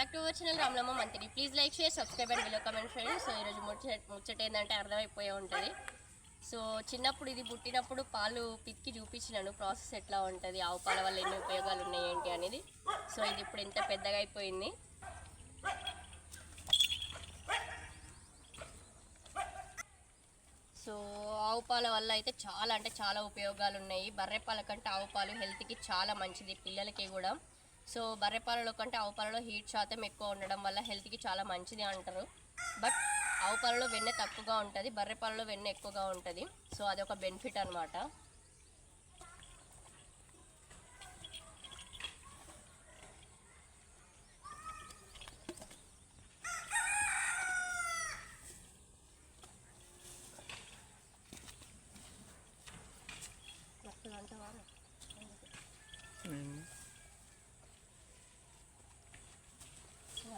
Back to our channel Ramlamma మంత్రి please like share subscribe and below comment friends so ఈరోజు ముచ్చట ముచ్చట ఏంటంటే అర్థమైపోయే ఉంటుంది. సో చిన్నప్పుడు ఇది పుట్టినప్పుడు పాలు పితికి చూపించినాను. ప్రాసెస్ ఎట్లా ఉంటుంది ఆవు పాల వల్ల ఎన్ని ఉపయోగాలు ఉన్నాయి ఏంటి అనేది. సో ఇది ఇప్పుడు ఎంత పెద్దగా అయిపోయింది. సో ఆవు పాల వల్ల అయితే చాలా అంటే చాలా ఉపయోగాలు ఉన్నాయి. బర్రె పాల కంటే ఆవు పాలు హెల్త్కి చాలా మంచిది పిల్లలకి కూడా. సో బర్రె పాలలో కంటే ఆవు పాలలో హీట్ శాతం ఎక్కువ ఉండడం వల్ల హెల్త్కి చాలా మంచిది అంటారు. బట్ ఆవు పాలలో వెన్నె తక్కువగా ఉంటుంది బర్రె పాలలో వెన్నె ఎక్కువగా ఉంటుంది. సో అది ఒక బెనిఫిట్ అనమాట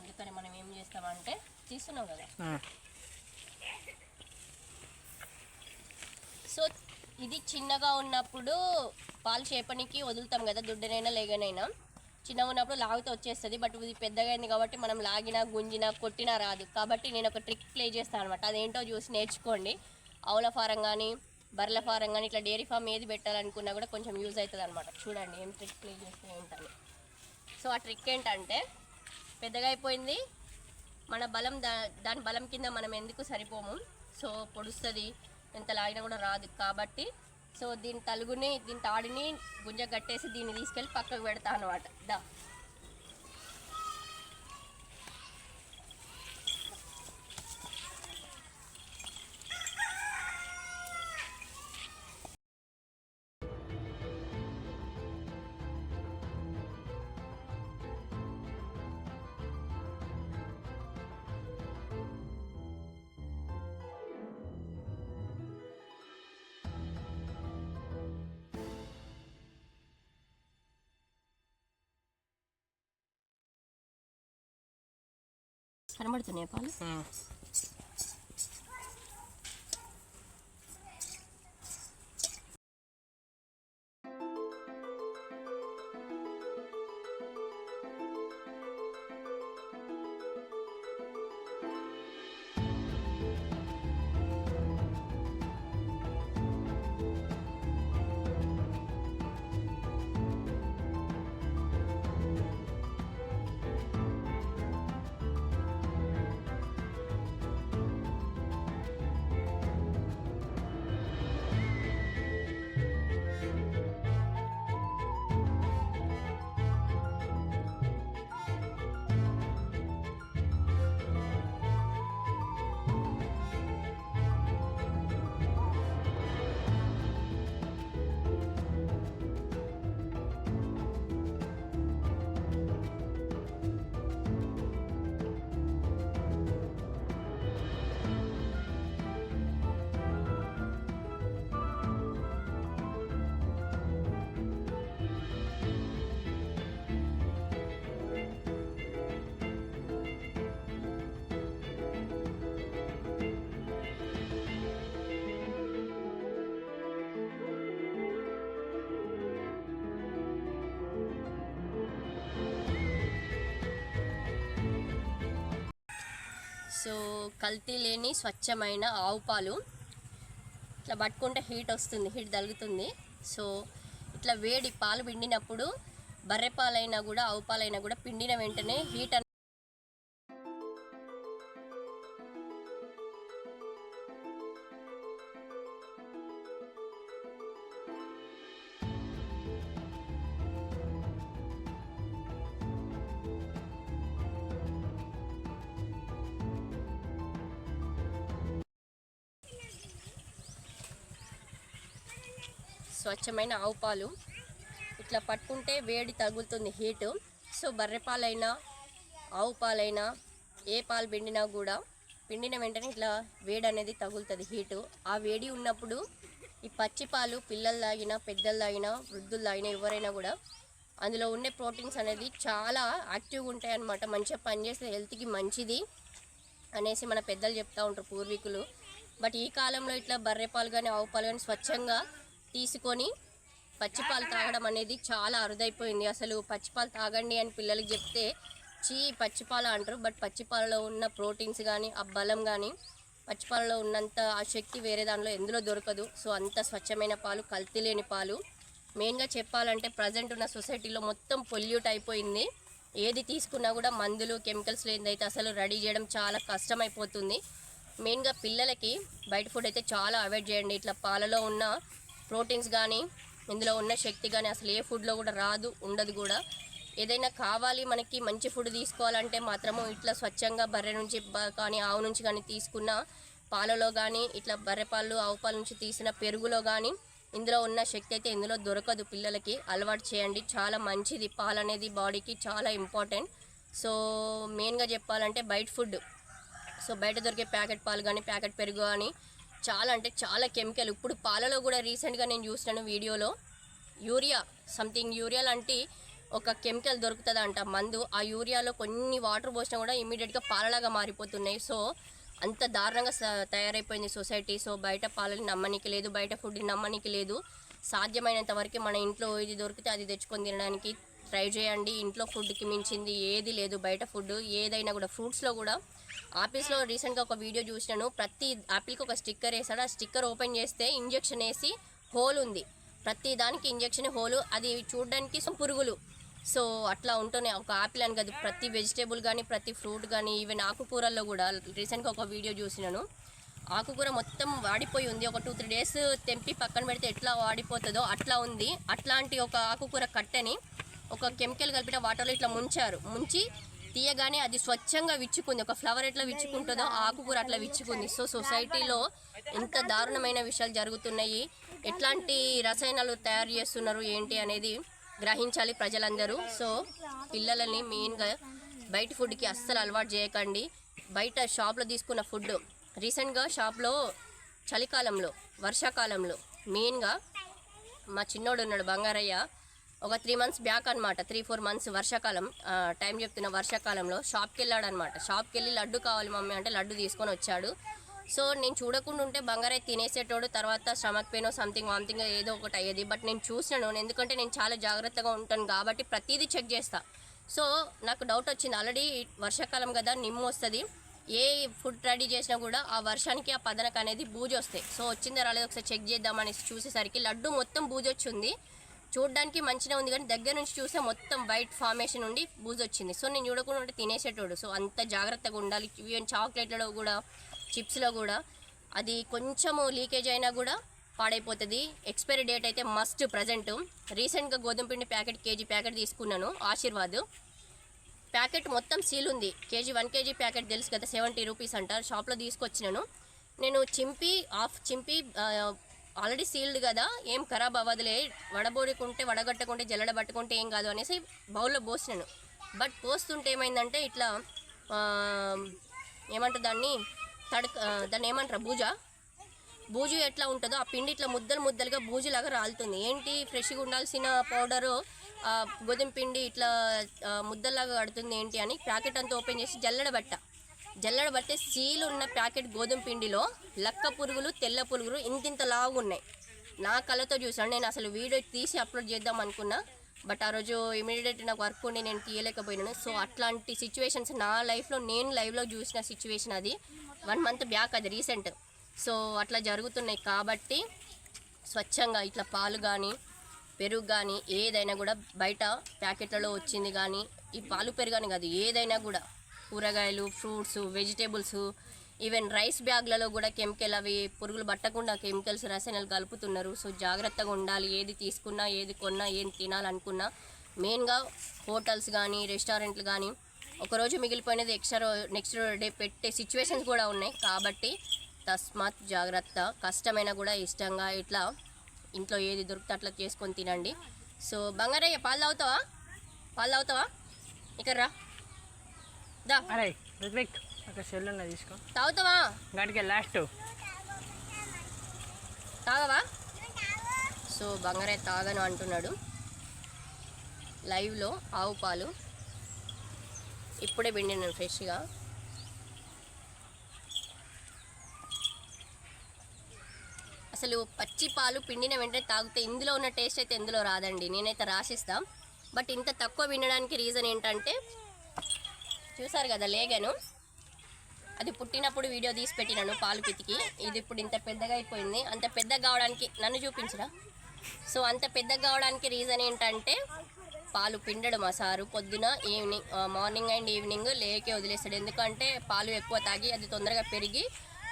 అందుకని మనం చేస్తామంటే తీస్తున్నాం కదా. సో ఇది చిన్నగా ఉన్నప్పుడు పాలు చేపనికి వదులుతాం కదా దుడ్డనైనా లేగనైనా. చిన్నగా ఉన్నప్పుడు లాగితే వచ్చేస్తుంది బట్ ఇది పెద్దగా అయింది కాబట్టి మనం లాగినా గుంజినా కొట్టినా రాదు. కాబట్టి నేను ఒక ట్రిక్ ప్లే చేస్తాను అనమాట అదేంటో చూసి నేర్చుకోండి. ఆవుల ఫారం కానీ బర్రెల ఫారం కానీ ఇట్లా డైరీ ఫామ్ ఏది పెట్టాలనుకున్నా కూడా కొంచెం యూజ్ అవుతుంది అనమాట చూడండి ఏం ట్రిక్ ప్లే చేస్తే ఏంటని. సో ఆ ట్రిక్ ఏంటంటే పెద్దగా అయిపోయింది మన బలం దా దాని బలం కింద మనం ఎందుకు సరిపోము? సో పొడుస్తుంది ఎంత లాగినా కూడా రాదు కాబట్టి సో దీని తలుగుని దీని తాడిని గుంజ కట్టేసి దీన్ని తీసుకెళ్ళి పక్కకు పెడతా అనమాట దా. కనబడుతున్నాయి పాలు? సో కల్తీ లేని స్వచ్ఛమైన ఆవు పాలు. ఇట్లా పట్టుకుంటే హీట్ వస్తుంది హీట్ తగులుతుంది సో ఇట్లా వేడి పాలు పిండినప్పుడు బర్రె పాలైనా కూడా ఆవు పాలైనా కూడా పిండిన వెంటనే హీట్ స్వచ్ఛమైన ఆవు పాలు. ఇట్లా పట్టుకుంటే వేడి తగులుతుంది హీటు. సో బర్రె పాలైనా ఆవు పాలైనా ఏ పాలు పిండినా కూడా పిండిన వెంటనే ఇట్లా వేడి అనేది తగులుతుంది హీటు. ఆ వేడి ఉన్నప్పుడు ఈ పచ్చి పాలు పిల్లలు తాగినా పెద్దలు తాగినా వృద్ధులు తాగినా ఎవరైనా కూడా అందులో ఉండే ప్రోటీన్స్ అనేది చాలా యాక్టివ్గా ఉంటాయి అన్నమాట. మంచిగా పనిచేస్తే హెల్త్కి మంచిది అనేసి మన పెద్దలు చెప్తూ ఉంటారు పూర్వీకులు. బట్ ఈ కాలంలో ఇట్లా బర్రె పాలు కానీ ఆవు పాలు కానీ స్వచ్ఛంగా తీసుకొని పచ్చిపాలు తాగడం అనేది చాలా అరుదైపోయింది. అసలు పచ్చిపాలు తాగండి అని పిల్లలకి చెప్తే చీ పచ్చిపాలు అంటారు బట్ పచ్చిపాలలో ఉన్న ప్రోటీన్స్ కానీ ఆ బలం కానీ పచ్చిపాలలో ఉన్నంత ఆ శక్తి వేరే దానిలో ఎందులో దొరకదు. సో అంత స్వచ్ఛమైన పాలు కల్తీ లేని పాలు. మెయిన్గా చెప్పాలంటే ప్రజెంట్ ఉన్న సొసైటీలో మొత్తం పొల్యూట్ అయిపోయింది. ఏది తీసుకున్నా కూడా మందులు కెమికల్స్ లేనిదైతే అసలు రెడీ చేయడం చాలా కష్టమైపోతుంది. మెయిన్గా పిల్లలకి బయట ఫుడ్ అయితే చాలా అవాయిడ్ చేయండి. ఇట్లా పాలలో ఉన్న ప్రోటీన్స్ కానీ ఇందులో ఉన్న శక్తి కానీ అసలు ఏ ఫుడ్లో కూడా రాదు ఉండదు కూడా. ఏదైనా కావాలి మనకి మంచి ఫుడ్ తీసుకోవాలంటే మాత్రము ఇట్లా స్వచ్ఛంగా బర్రె నుంచి కానీ ఆవు నుంచి కానీ తీసుకున్న పాలలో కానీ ఇట్లా బర్రె పాలు ఆవు పాల నుంచి తీసిన పెరుగులో కానీ ఇందులో ఉన్న శక్తి అయితే ఇందులో దొరకదు పిల్లలకి. అలవాటు చేయండి. చాలా మంచిది. పాలు అనేది బాడీకి చాలా ఇంపార్టెంట్. సో మెయిన్గా చెప్పాలంటే బయట ఫుడ్. సో బయట దొరికే ప్యాకెట్ పాలు కానీ ప్యాకెట్ పెరుగు కానీ చాలా అంటే చాలా కెమికల్. ఇప్పుడు పాలలో కూడా రీసెంట్గా నేను చూసినాను వీడియోలో. యూరియా సంథింగ్ యూరియా లాంటి ఒక కెమికల్ దొరుకుతుందంట మందు. ఆ యూరియాలో కొన్ని వాటర్ పోసినా కూడా ఇమీడియట్గా పాలలాగా మారిపోతున్నాయి. సో అంత దారుణంగా తయారైపోయింది సొసైటీ. సో బయట పాలని నమ్మనికి లేదు బయట ఫుడ్ని నమ్మనికి లేదు. సాధ్యమైనంత వరకు మన ఇంట్లో ఇది దొరికితే అది తెచ్చుకొని తినడానికి ట్రై చేయండి. ఇంట్లో ఫుడ్కి మించింది ఏది లేదు. బయట ఫుడ్ ఏదైనా కూడా ఫ్రూట్స్లో కూడా ఆఫీస్లో రీసెంట్గా ఒక వీడియో చూసినాను. ప్రతి ఆపిల్కి ఒక స్టిక్కర్ వేసాడు ఆ స్టిక్కర్ ఓపెన్ చేస్తే ఇంజెక్షన్ వేసి హోల్ ఉంది. ప్రతి దానికి ఇంజెక్షన్ హోలు. అది చూడడానికి పురుగులు. సో అట్లా ఉంటూనే ఒక ఆపిల్ అని కాదు ప్రతి వెజిటేబుల్ కానీ ప్రతి ఫ్రూట్ కానీ ఈవెన్ ఆకుకూరల్లో కూడా రీసెంట్గా ఒక వీడియో చూసినాను. ఆకుకూర మొత్తం వాడిపోయి ఉంది. ఒక టూ త్రీ డేస్ తెంపి పక్కన పెడితే ఎట్లా వాడిపోతుందో అట్లా ఉంది. అట్లాంటి ఒక ఆకుకూర కట్టని ఒక కెమికల్ కలిపిన వాటర్లో ఇట్లా ముంచారు. ముంచి తీయగానే అది స్వచ్ఛంగా విచ్చుకుంది. ఒక ఫ్లవర్ ఎట్లా విచ్చుకుంటుందో ఆకుకూర అట్లా విచ్చుకుంది. సో సొసైటీలో ఎంత దారుణమైన విషయాలు జరుగుతున్నాయి. ఎట్లాంటి రసాయనాలు తయారు చేస్తున్నారు ఏంటి అనేది గ్రహించాలి ప్రజలందరూ. సో పిల్లలని మెయిన్గా బయట ఫుడ్కి అస్సలు అలవాటు చేయకండి. బయట షాప్లో తీసుకున్న ఫుడ్ రీసెంట్గా షాప్లో చలికాలంలో వర్షాకాలంలో మెయిన్గా మా చిన్నోడు ఉన్నాడు బంగారయ్య. ఒక త్రీ మంత్స్ బ్యాక్ అనమాట త్రీ ఫోర్ మంత్స్ వర్షాకాలం టైం చెప్తున్న వర్షాకాలంలో షాప్కి వెళ్ళాడు అనమాట షాప్కి వెళ్ళి లడ్డు కావాలి మమ్మీ అంటే లడ్డు తీసుకొని వచ్చాడు. సో నేను చూడకుండా ఉంటే బంగారై తినేసేటోడు తర్వాత స్టమక్ పెయిన్ సంథింగ్ వామిటింగ్ ఏదో ఒకటి అయ్యేది. బట్ నేను చూసినాను ఎందుకంటే నేను చాలా జాగ్రత్తగా ఉంటాను కాబట్టి ప్రతిదీ చెక్ చేస్తా. సో నాకు డౌట్ వచ్చింది. ఆల్రెడీ వర్షాకాలం కదా నిమ్ము వస్తుంది. ఏ ఫుడ్ రెడీ చేసినా కూడా ఆ వర్షానికి ఆ పదనకు అనేది బూజు వస్తాయి సో వచ్చిందా రాలేదు ఒకసారి చెక్ చేద్దామని చూసేసరికి లడ్డు మొత్తం బూజు వచ్చింది చూడడానికి మంచిగా ఉంది కానీ దగ్గర నుంచి చూస్తే మొత్తం వైట్ ఫార్మేషన్ ఉండి బూజ్ వచ్చింది. సో నేను చూడకుండా ఉంటే తినేసేటోడు. సో అంత జాగ్రత్తగా ఉండాలి. ఈవెన్ చాక్లెట్లలో కూడా చిప్స్లో కూడా అది కొంచెము లీకేజ్ అయినా కూడా పాడైపోతుంది. ఎక్స్పైరీ డేట్ అయితే మస్ట్ ప్రజెంట్. రీసెంట్గా గోధుమ పిండి ప్యాకెట్ కేజీ ప్యాకెట్ తీసుకున్నాను. ఆశీర్వాద్. ప్యాకెట్ మొత్తం సీల్ ఉంది. కేజీ వన్ కేజీ ప్యాకెట్ తెలుసు కదా సెవెంటీ రూపీస్ అంటారు షాప్లో తీసుకొచ్చినాను. నేను చింపి ఆఫ్ చింపి ఆల్రెడీ సీల్డ్ కదా ఏం ఖరాబ్ అవ్వదులే వడబోడుకుంటే వడగట్టకుంటే జల్లడ పట్టుకుంటే ఏం కాదు అనేసి బౌల్లో పోసినాను. బట్ పోస్తుంటే ఏమైందంటే ఇట్లా ఏమంటారు దాన్ని తడక దాన్ని ఏమంటారు బూజా? బూజు ఎట్లా ఉంటుందో ఆ పిండి ఇట్లా ముద్దలు ముద్దలుగా బూజులాగా రాలుతుంది. ఏంటి ఫ్రెష్గా ఉండాల్సిన పౌడరు గోధుమ పిండి ఇట్లా ముద్దలాగా కడుతుంది ఏంటి అని ప్యాకెట్ అంతా ఓపెన్ చేసి జల్లెడ బట్ట జల్లెడ బట్టి సీలు ఉన్న ప్యాకెట్ గోధుమ పిండిలో లక్క పురుగులు తెల్ల పురుగులు ఇంతింత లావు ఉన్నాయి. నా కళ్ళతో చూసాను నేను అసలు వీడియో తీసి అప్లోడ్ చేద్దాం అనుకున్నా బట్ ఆ రోజు ఇమీడియట్ నాకు వర్క్ ఉండి నేను తీయలేకపోయినాను. సో అట్లాంటి సిచ్యువేషన్స్ నా లైఫ్లో నేను లైవ్లో చూసిన సిచ్యువేషన్ అది. వన్ మంత్ బ్యాక్ అది రీసెంట్ సో అట్లా జరుగుతున్నాయి కాబట్టి స్వచ్ఛంగా ఇట్లా పాలు కానీ పెరుగు కానీ ఏదైనా కూడా బయట ప్యాకెట్లలో వచ్చింది కానీ ఈ పాలు పెరుగు అని కాదు ఏదైనా కూడా కూరగాయలు ఫ్రూట్స్ వెజిటేబుల్స్ ఈవెన్ రైస్ బ్యాగ్లలో కూడా కెమికల్ అవి పురుగులు పట్టకుండా కెమికల్స్ రసాయనాలు కలుపుతున్నారు. సో జాగ్రత్తగా ఉండాలి. ఏది తీసుకున్నా ఏది కొన్నా ఏం తినాలనుకున్నా. మెయిన్గా హోటల్స్ కానీ రెస్టారెంట్లు కానీ ఒకరోజు మిగిలిపోయినది ఎక్స్ట్రా నెక్స్ట్ డే పెట్టే సిచ్యువేషన్స్ కూడా ఉన్నాయి. కాబట్టి తస్మాత్ జాగ్రత్త. కష్టమైనా కూడా ఇష్టంగా ఇట్లా ఇంట్లో ఏది దొరికితే అట్లా చేసుకొని తినండి. సో బంగారయ్య పాలు తాగుతావా? పాలు తాగుతావా? ఇక్కడ రా. అరే రిత్విక్ ఒక సెల్ ఉన్న తీసుకో. తాగుతావా? గాడికి లాస్ట్. తాగవా? సో బంగారయ్య తాగను అంటున్నాడు. లైవ్లో ఆవు పాలు. ఇప్పుడే పిండినాను ఫ్రెష్గా. అసలు పచ్చి పాలు పిండిన వెంటనే తాగితే ఇందులో ఉన్న టేస్ట్ అయితే ఇందులో రాదండి. నేనైతే రాసిస్తా. బట్ ఇంత తక్కువ వినడానికి రీజన్ ఏంటంటే చూసారు కదా లేగను? అది పుట్టినప్పుడు వీడియో తీసి పెట్టినాను పాలు పితికి. ఇది ఇప్పుడు ఇంత పెద్దగా అయిపోయింది. అంత పెద్దగా కావడానికి నన్ను చూపించరా? సో అంత పెద్దగా కావడానికి రీజన్ ఏంటంటే పాలు పిండడు మా సారు. పొద్దున ఈవినింగ్ మార్నింగ్ అండ్ ఈవినింగ్ లేకే వదిలేస్తాడు. ఎందుకంటే పాలు ఎక్కువ తాగి అది తొందరగా పెరిగి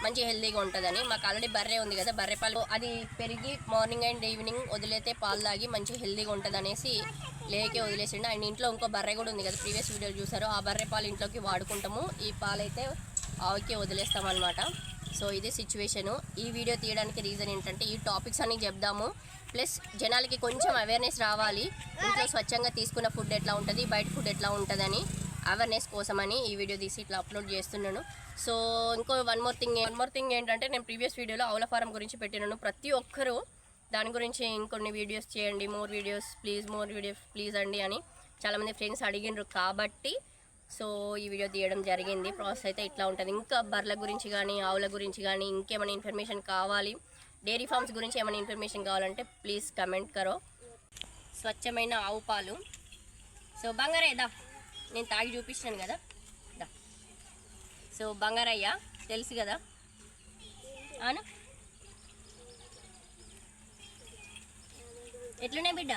మంచి హెల్తీగా ఉంటుందని. మాకు ఆల్రెడీ బర్రె ఉంది కదా బర్రె పాలు. అది పెరిగి మార్నింగ్ అండ్ ఈవినింగ్ వదిలేతే పాలు తాగి మంచి హెల్తీగా ఉంటుంది అనేసి లేకే వదిలేసిండు. అండ్ ఇంట్లో ఇంకో బర్రె కూడా ఉంది కదా ప్రీవియస్ వీడియోలు చూసారు. ఆ బర్రె పాలు ఇంట్లోకి వాడుకుంటాము. ఈ పాలైతే ఆవుకి వదిలేస్తామనమాట సో ఇది సిచ్యువేషను. ఈ వీడియో తీయడానికి రీజన్ ఏంటంటే ఈ టాపిక్స్ అన్ని చెప్దాము. ప్లస్ జనాలకి కొంచెం అవేర్నెస్ రావాలి. ఇంట్లో స్వచ్ఛంగా తీసుకున్న ఫుడ్ ఎట్లా ఉంటుంది బయట ఫుడ్ ఎట్లా ఉంటుందని అవేర్నెస్ కోసమని ఈ వీడియో తీసి ఇట్లా అప్లోడ్ చేస్తున్నాను. సో ఇంకో one more thing one more thing ఏంటంటే నేను ప్రీవియస్ వీడియోలో ఆవుల ఫారం గురించి పెట్టినాను. ప్రతి ఒక్కరూ దాని గురించి ఇంకొన్ని వీడియోస్ చేయండి. More videos please more videos please అండి అని చాలామంది ఫ్రెండ్స్ అడిగినారు కాబట్టి సో ఈ వీడియో తీయడం జరిగింది. ప్రాసెస్ అయితే ఇట్లా ఉంటుంది. ఇంకా బర్రెల గురించి కానీ ఆవుల గురించి కానీ ఇంకేమైనా ఇన్ఫర్మేషన్ కావాలి డైరీ ఫార్మ్స్ గురించి ఏమైనా ఇన్ఫర్మేషన్ కావాలంటే ప్లీజ్ కమెంట్ కరో. స్వచ్ఛమైన ఆవు పాలు. సో బంగారయ్యదా దా. నేను తాగి చూపించాను కదా. దా. సో బంగారయ్య తెలుసు కదా? అవునా? ఎట్లున్నాయి బిడ్డ?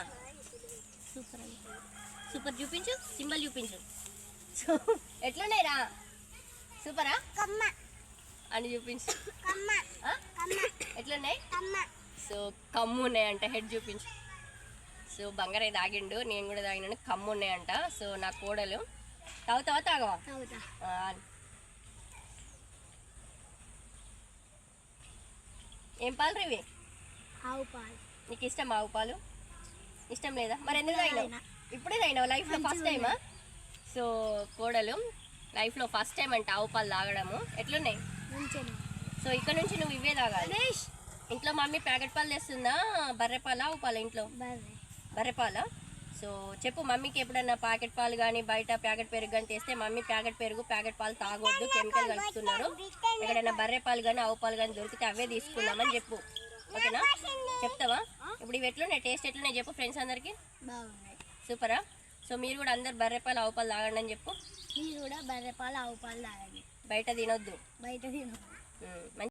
సూపర్ సూపర్ చూపించు సింబల్ చూపించు. సో ఎట్లున్నాయి రా సూపరా అని చూపించు ఆ? ఎట్లున్నాయి? సో కమ్ము ఉన్నాయంట హెడ్ చూపించు. సో బంగారే తాగిండు నేను కూడా తాగినాను కమ్ము ఉన్నాయంట. సో నా కోడలు. తాగుతావా తాగవా? ఏం పాలు రేవి? ఆవు పాలు. నీకు ఇష్టం ఆవు పాలు? ఇష్టం లేదా? మరి ఎందుకు తాగినావు ఇప్పుడే తాగినావు లైఫ్లో ఫస్ట్ టైమా సో కోడలు లైఫ్లో ఫస్ట్ టైం అంట ఆవు పాలు తాగడము. ఎట్లున్నాయి? సో ఇక్కడ నుంచి నువ్వు ఇవే తాగాలి. ఇంట్లో మమ్మీ ప్యాకెట్ పాలు తెస్తుందా? బర్రె పాల ఆవు పాలు ఇంట్లో? బర్రె. బర్రె పాల? సో చెప్పు మమ్మీకి ఎప్పుడన్నా ప్యాకెట్ పాలు కానీ బయట ప్యాకెట్ పెరుగు కానీ తెస్తే మమ్మీ ప్యాకెట్ పెరుగు ప్యాకెట్ పాలు తాగొద్దు కెమికల్ కలుపుతున్నారు. ఎక్కడైనా బర్రె పాలు కానీ ఆవు పాలు కానీ దొరికితే అవే తీసుకుందామని చెప్పు. ఓకేనా? చెప్తావా? ఇప్పుడు ఇవి ఎట్లున్నాయి టేస్ట్ ఎట్లున్నాయి చెప్పు ఫ్రెండ్స్ అందరికి? బాగున్నాయి. సూపరా? సో మీరు కూడా అందరు బర్రె పాలు ఆవు పాలు తాగండి అని చెప్పు. మీరు కూడా బర్రె పాలు ఆవు పాలు తాగండి. బయట తినొద్దు. బయట తినదు ఉమ్,